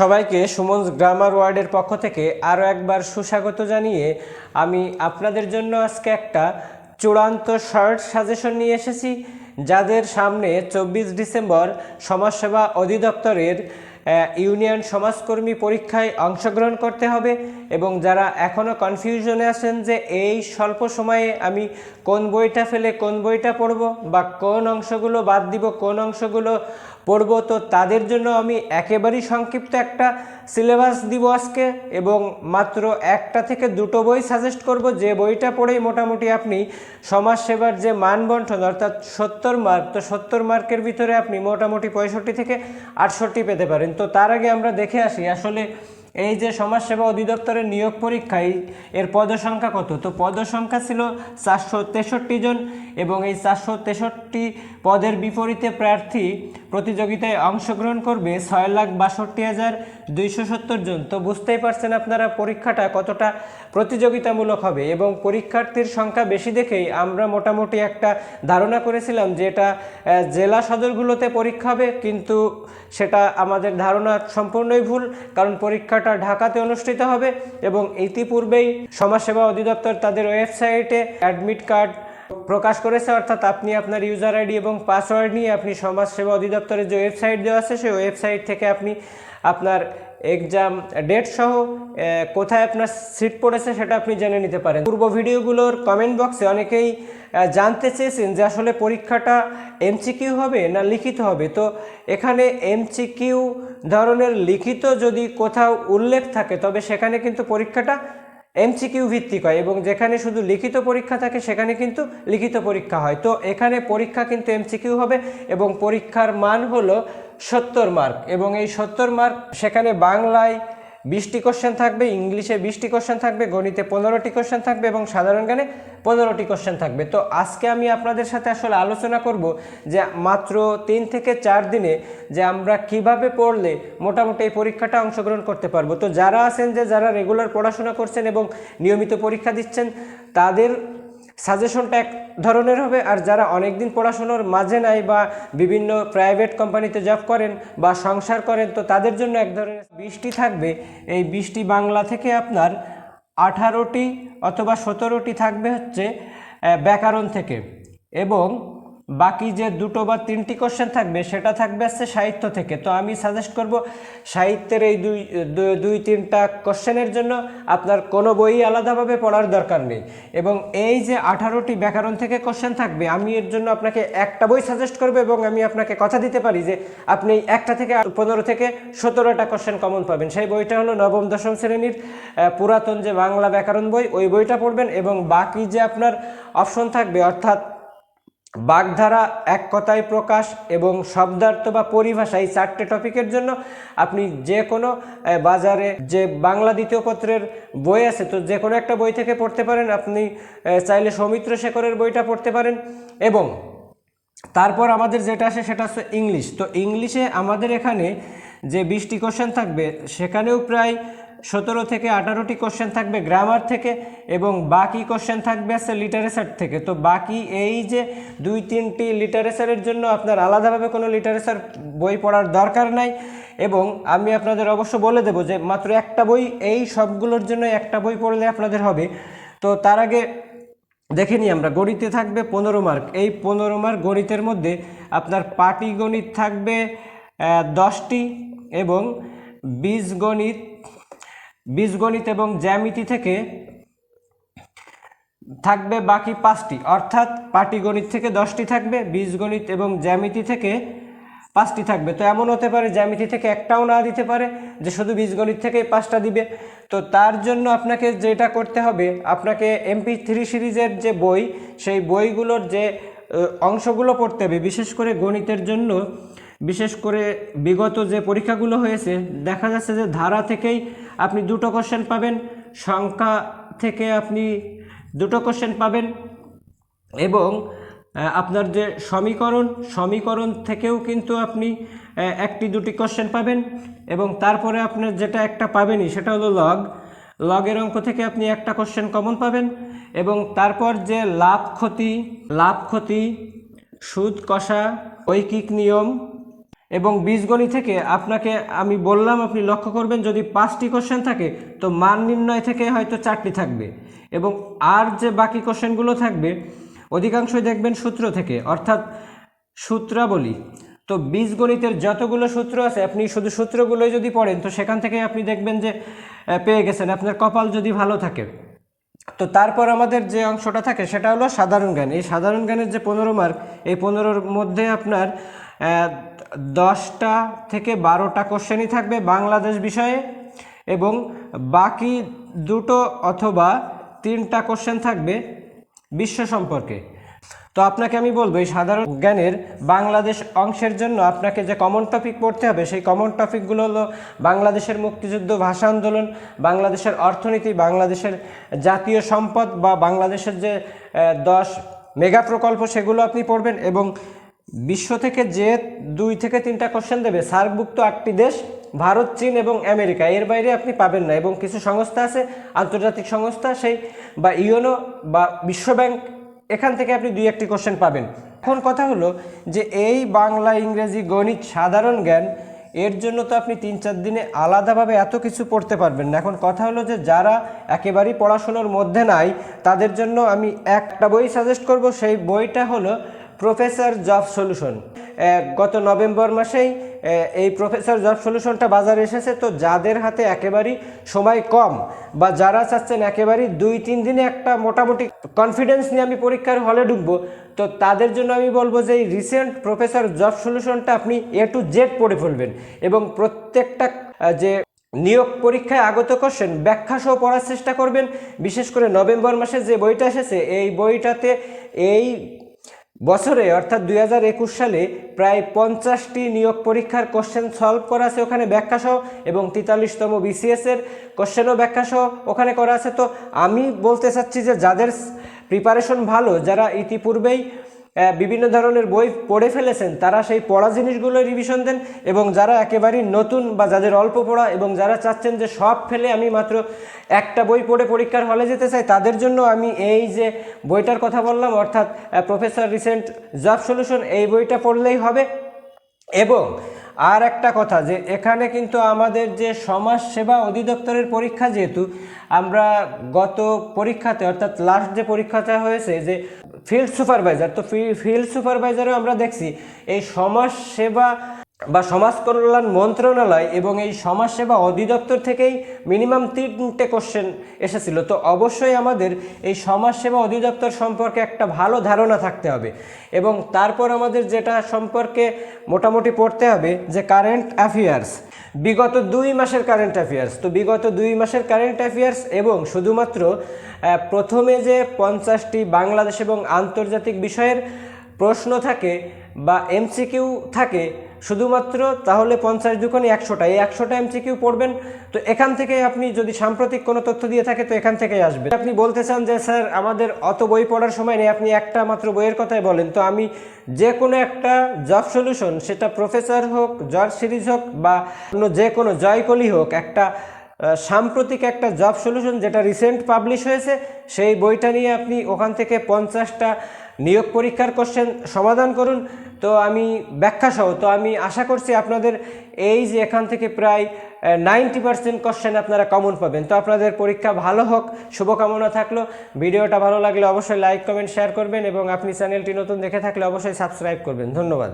সবাইকে সুমন গ্রামার ওয়ার্ডের পক্ষ থেকে আরও একবার সুস্বাগত জানিয়ে আমি আপনাদের জন্য আজকে একটা চূড়ান্ত শর্ট সাজেশন নিয়ে এসেছি, যাদের সামনে চব্বিশ ডিসেম্বর সমাজসেবা অধিদপ্তরের ইউনিয়ন সমাজকর্মী পরীক্ষায় অংশগ্রহণ করতে হবে এবং যারা এখনও কনফিউশনে আছেন যে এই স্বল্প সময়ে আমি কোন বইটা ফেলে কোন বইটা পড়ব বা কোন অংশগুলো বাদ দিব, কোন অংশগুলো পড়ব, তো তাদের জন্য আমি একেবারেই সংক্ষিপ্ত একটা সিলেবাস দিব আজকে এবং মাত্র একটা থেকে দুটো বই সাজেস্ট করব। যে বইটা পড়েই মোটামুটি আপনি সমাজসেবার যে মান বন্টন অর্থাৎ সত্তর মার্ক তো সত্তর মার্কের ভিতরে আপনি মোটামুটি পঁয়ষট্টি থেকে আটষট্টি পেতে পারেন। তো তার আগে আমরা দেখে আসি আসলে এই যে সমাজসেবা অধিদপ্তরের নিয়োগ পরীক্ষায় এর পদসংখ্যা কত? তো পদসংখ্যা ছিল চারশো তেষট্টি জন এবং এই চারশো তেষট্টি পদের বিপরীতে প্রার্থী প্রতিযোগিতায় অংশগ্রহণ করবে ছয় লাখ বাষট্টি হাজার দুইশো সত্তর জন। তো বুঝতেই পারছেন আপনারা পরীক্ষাটা কতটা প্রতিযোগিতামূলক হবে এবং পরীক্ষার্থীর সংখ্যা বেশি দেখেই আমরা মোটামুটি একটা ধারণা করেছিলাম যে এটা জেলা সদরগুলোতে পরীক্ষা হবে, কিন্তু সেটা আমাদের ধারণা সম্পূর্ণই ভুল, কারণ পরীক্ষাটা ঢাকাতে অনুষ্ঠিত হবে এবং ইতিপূর্বেই সমাজসেবা অধিদপ্তর তাদের ওয়েবসাইটে অ্যাডমিট কার্ড প্রকাশ করেছে। অর্থাৎ আপনি আপনার ইউজার আইডি এবং পাসওয়ার্ড নিয়ে আপনি সমাজসেবা অধিদপ্তরের যে ওয়েবসাইট দেওয়া আছে, সেই ওয়েবসাইট থেকে আপনি আপনার এক্সাম ডেট সহ কোথায় আপনার সিট পড়েছে সেটা আপনি জেনে নিতে পারেন। পূর্ব ভিডিওগুলোর কমেন্ট বক্সে অনেকেই জানতে চেয়েছেন যে আসলে পরীক্ষাটা এমসিকিউ হবে না লিখিত হবে। তো এখানে এমসিকিউ ধরনের লিখিত যদি কোথাও উল্লেখ থাকে, তবে সেখানে কিন্তু পরীক্ষাটা এমসিকিউ ভিত্তিক হয় এবং যেখানে শুধু লিখিত পরীক্ষা থাকে, সেখানে কিন্তু লিখিত পরীক্ষা হয়। তো এখানে পরীক্ষা কিন্তু এমসিকিউ হবে এবং পরীক্ষার মান হলো সত্তর মার্ক এবং এই সত্তর মার্ক সেখানে বাংলায় বিশটি কোশ্চেন থাকবে, ইংলিশে বিশটি কোশ্চেন থাকবে, গণিতে পনেরোটি কোশ্চেন থাকবে এবং সাধারণ জ্ঞানে পনেরোটি কোশ্চেন থাকবে। তো আজকে আমি আপনাদের সাথে আসলে আলোচনা করব যে মাত্র তিন থেকে চার দিনে যে আমরা কীভাবে পড়লে মোটামুটি এই পরীক্ষাটা অংশগ্রহণ করতে পারব। তো যারা আছেন যে যারা রেগুলার পড়াশোনা করছেন এবং নিয়মিত পরীক্ষা দিচ্ছেন, তাদের সাজেশনটা এক ধরনের হবে। আর যারা অনেক দিন পড়াশোনার মাঝে নাই বা বিভিন্ন প্রাইভেট কোম্পানিতে জব করেন বা সংসার করেন, তো তাদের জন্য এক ধরনের বৃষ্টি থাকবে। এই বৃষ্টি বাংলা থেকে আপনার আঠারোটি অথবা সতেরোটি থাকবে হচ্ছে ব্যাকরণ থেকে। এবং বাকি যে দুটো বা তিনটি কোশ্চেন থাকবে, সেটা থাকবে আসছে সাহিত্য থেকে। তো আমি সাজেস্ট করব, সাহিত্যের এই দুই দুই তিনটা কোশ্চেনের জন্য আপনার কোনো বই আলাদাভাবে পড়ার দরকার নেই। এবং এই যে আঠারোটি ব্যাকরণ থেকে কোশ্চেন থাকবে, আমি এর জন্য আপনাকে একটা বই সাজেস্ট করব এবং আমি আপনাকে কথা দিতে পারি যে আপনি একটা থেকে পনেরো থেকে সতেরোটা কোশ্চেন কমন পাবেন। সেই বইটা হলো নবম, দশম শ্রেণির পুরাতন যে বাংলা ব্যাকরণ বই, ওই বইটা পড়বেন এবং বাকি যে আপনার অপশন থাকবে, অর্থাৎ বাগধারা এক কথায় প্রকাশ এবং শব্দার্থ বা পরিভাষা এই চারটে টপিকের জন্য আপনি যে কোনো বাজারে যে বাংলা দ্বিতীয় পত্রের বই আছে, তো যে কোনো একটা বই থেকে পড়তে পারেন। আপনি চাইলে সৌমিত্র শেখরের বইটা পড়তে পারেন এবং তারপর আমাদের যেটা আসে সেটা হচ্ছে ইংলিশ। তো ইংলিশে আমাদের এখানে যে বিশটি কোশ্চেন থাকবে, সেখানেও প্রায় সতেরো থেকে আঠারোটি কোশ্চেন থাকবে গ্রামার থেকে এবং বাকি কোশ্চেন থাকবে আছে লিটারেচার থেকে। তো বাকি এই যে দুই, তিনটি লিটারেচারের জন্য আপনার আলাদাভাবে কোনো লিটারেচার বই পড়ার দরকার নাই এবং আমি আপনাদের অবশ্য বলে দেবো যে মাত্র একটা বই, এই সবগুলোর জন্য একটা বই পড়লে আপনাদের হবে। তো তার আগে দেখে নিই আমরা, গণিতে থাকবে পনেরো মার্ক এই পনেরো মার্ক গণিতের মধ্যে আপনার পাটিগণিত থাকবে দশটি এবং বীজগণিত বীজগণিত এবং জ্যামিতি থেকে থাকবে বাকি পাঁচটি। অর্থাৎ পাটিগণিত থেকে দশটি থাকবে, বীজগণিত এবং জ্যামিতি থেকে পাঁচটি থাকবে। তো এমন হতে পারে জ্যামিতি থেকে একটাও না দিতে পারে, যে শুধু বীজগণিত থেকেই পাঁচটা দিবে। তো তার জন্য আপনাকে যেটা করতে হবে, আপনাকে এমপি থ্রি সিরিজের যে বই, সেই বইগুলোর যে অংশগুলো পড়তে হবে। বিশেষ করে গণিতের জন্য, বিশেষ করে বিগত যে পরীক্ষাগুলো হয়েছে, দেখা যাচ্ছে যে ধারা থেকেই আপনি দুটো কোশ্চেন পাবেন, সংখ্যা থেকে আপনি দুটো কোশ্চেন পাবেন এবং আপনার যে সমীকরণ সমীকরণ থেকেও কিন্তু আপনি একটি দুটি কোশ্চেন পাবেন এবং তারপরে আপনার যেটা একটা পাবেনই সেটা হলো লগ লগের অঙ্ক থেকে আপনি একটা কোশ্চেন কমন পাবেন এবং তারপর যে লাভ ক্ষতি লাভ ক্ষতি, সুদ কষা, ঐকিক নিয়ম এবং বীজগণিত থেকে আপনাকে আমি বললাম, আপনি লক্ষ্য করবেন যদি পাঁচটি কোশ্চেন থাকে, তো মান নির্ণয় থেকে হয়তো চারটি থাকবে। এবং আর যে বাকি কোশ্চেনগুলো থাকবে, অধিকাংশই দেখবেন সূত্র থেকে, অর্থাৎ সূত্রাবলী। তো বীজগণিতের যতগুলো সূত্র আছে, আপনি শুধু সূত্রগুলোই যদি পড়েন, তো সেখান থেকে আপনি দেখবেন যে পেয়ে গেছেন। আপনার কপাল যদি ভালো থাকে, তো তারপর আমাদের যে অংশটা থাকে, সেটা হলো সাধারণ জ্ঞান। এই সাধারণ জ্ঞানের যে পনেরো মার্ক এই পনেরোর মধ্যে আপনার দশটা থেকে বারোটা কোশ্চেনই থাকবে বাংলাদেশ বিষয়ে এবং বাকি দুটো অথবা তিনটা কোশ্চেন থাকবে বিশ্ব সম্পর্কে। তো আপনাকে আমি বলব, এই সাধারণ জ্ঞানের বাংলাদেশ অংশের জন্য আপনাকে যে কমন টপিক পড়তে হবে, সেই কমন টপিকগুলো হলো বাংলাদেশের মুক্তিযুদ্ধ, ভাষা আন্দোলন, বাংলাদেশের অর্থনীতি, বাংলাদেশের জাতীয় সম্পদ বা বাংলাদেশের যে দশ মেগা প্রকল্প সেগুলো আপনি পড়বেন এবং বিশ্ব থেকে যে দুই থেকে তিনটা কোশ্চেন দেবে, সার্কভুক্ত আটটি দেশ, ভারত, চীন এবং আমেরিকা। এর বাইরে আপনি পাবেন না এবং কিছু সংস্থা আছে, আন্তর্জাতিক সংস্থা সেই বা ইউনো বা বিশ্বব্যাংক, এখান থেকে আপনি দুই একটি কোশ্চেন পাবেন। এখন কথা হলো যে এই বাংলা, ইংরেজি, গণিত সাধারণ জ্ঞান, এর জন্য তো আপনি তিন চার দিনে আলাদাভাবে এত কিছু পড়তে পারবেন না। এখন কথা হলো যে যারা একেবারেই পড়াশোনার মধ্যে নাই, তাদের জন্য আমি একটা বই সাজেস্ট করব, সেই বইটা হলো প্রফেসর জব সলিউশন। গত নভেম্বর মাসেই এই প্রফেসর জব সলিউশনটা বাজারে এসেছে, তো যাদের হাতে একেবারেই সময় কম বা যারা চাচ্ছেন একেবারেই দুই, তিন দিনে একটা মোটামুটি কনফিডেন্স নিয়ে আমি পরীক্ষার হলে ঢুকবো, তো তাদের জন্য আমি বলব যে এই রিসেন্ট প্রফেসর জব সলিউশনটা আপনি এ টু জেড পড়ে ফেলবেন এবং প্রত্যেকটা যে নিয়োগ পরীক্ষায় আগত কোশ্চেন ব্যাখ্যা সহ পড়ার চেষ্টা করবেন। বিশেষ করে নভেম্বর মাসে যে বইটা এসেছে, এই বইটাতে এই বছরে, অর্থাৎ দুই হাজার একুশ সালে প্রায় পঞ্চাশটি নিয়োগ পরীক্ষার কোশ্চেন সলভ করা আছে ওখানে ব্যাখ্যা সহ এবং তেতাল্লিশতম বিসিএস এর কোশ্চেনও ব্যাখ্যা সহ ওখানে করা আছে। তো আমি বলতে চাচ্ছি যে যাদের প্রিপারেশন ভালো, যারা ইতিপূর্বেই বিভিন্ন ধরনের বই পড়ে ফেলেছেন, তারা সেই পড়া জিনিসগুলো রিভিশন দেন এবং যারা একেবারেই নতুন বা যাদের অল্প পড়া এবং যারা চাচ্ছেন যে সব ফেলে আমি মাত্র একটা বই পড়ে পরীক্ষার হলে যেতে চাই, তাদের জন্য আমি এই যে বইটার কথা বললাম, অর্থাৎ প্রফেসর রিসেন্ট জব সলিউশন এই বইটা পড়লেই হবে। এবং আর একটা কথা যে, এখানে কিন্তু আমাদের যে সমাজ সেবা অধিদপ্তরের পরীক্ষা যেহেতু, আমরা গত পরীক্ষাতে, অর্থাৎ লাস্ট যে পরীক্ষাটা হয়েছে যে ফিল্ড সুপারভাইজার তো ফিল্ড সুপারভাইজারও আমরা দেখছি এই সমাজ সেবা বা সমাজ কল্যাণ মন্ত্রণালয় এবং এই সমাজসেবা অধিদপ্তর থেকেই মিনিমাম তিনটে কোশ্চেন এসেছিল। তো অবশ্যই আমাদের এই সমাজসেবা অধিদপ্তর সম্পর্কে একটা ভালো ধারণা থাকতে হবে এবং তারপর আমাদের যেটা সম্পর্কে মোটামুটি পড়তে হবে যে কারেন্ট অ্যাফেয়ার্স বিগত দুই মাসের কারেন্ট অ্যাফেয়ার্স তো বিগত দুই মাসের কারেন্ট অ্যাফেয়ার্স এবং শুধুমাত্র প্রথমে যে পঞ্চাশটি বাংলাদেশ এবং আন্তর্জাতিক বিষয়ের প্রশ্ন থাকে বা এমসিকিউ থাকে, শুধুমাত্র তাহলে পঞ্চাশ দুখানি একশোটা, এই একশোটা এমসিকিউ পড়বেন। তো এখান থেকে আপনি যদি সাম্প্রতিক কোনো তথ্য দিয়ে থাকে, তো এখান থেকেই আসবে আপনি বলতে চান যে, স্যার, আমাদের অত বই পড়ার সময় নেই, আপনি একটা মাত্র বইয়ের কথাই বলেন। তো আমি যে কোনো একটা জব সলিউশন, সেটা প্রফেসর হোক, জর্জ সিরিজ হোক বা অন্য যে কোনো জয়কলি হোক, একটা সাম্প্রতিক একটা জব সলিউশন যেটা রিসেন্ট পাবলিশ হয়েছে, সেই বইটা নিয়ে আপনি ওখান থেকে পঞ্চাশটা নিয়োগ পরীক্ষার কোশ্চেন সমাধান করুন। তো আমি ব্যাখ্যা সহ তো আমি আশা করছি আপনাদের এই যে এখান থেকে প্রায় নাইনটি পার্সেন্ট কোশ্চেন আপনারা কমন পাবেন। তো আপনাদের পরীক্ষা ভালো হোক, শুভকামনা থাকল। ভিডিওটা ভালো লাগলে অবশ্যই লাইক কমেন্ট শেয়ার করবেন এবং আপনি চ্যানেলটি নতুন দেখে থাকলে অবশ্যই সাবস্ক্রাইব করবেন। ধন্যবাদ।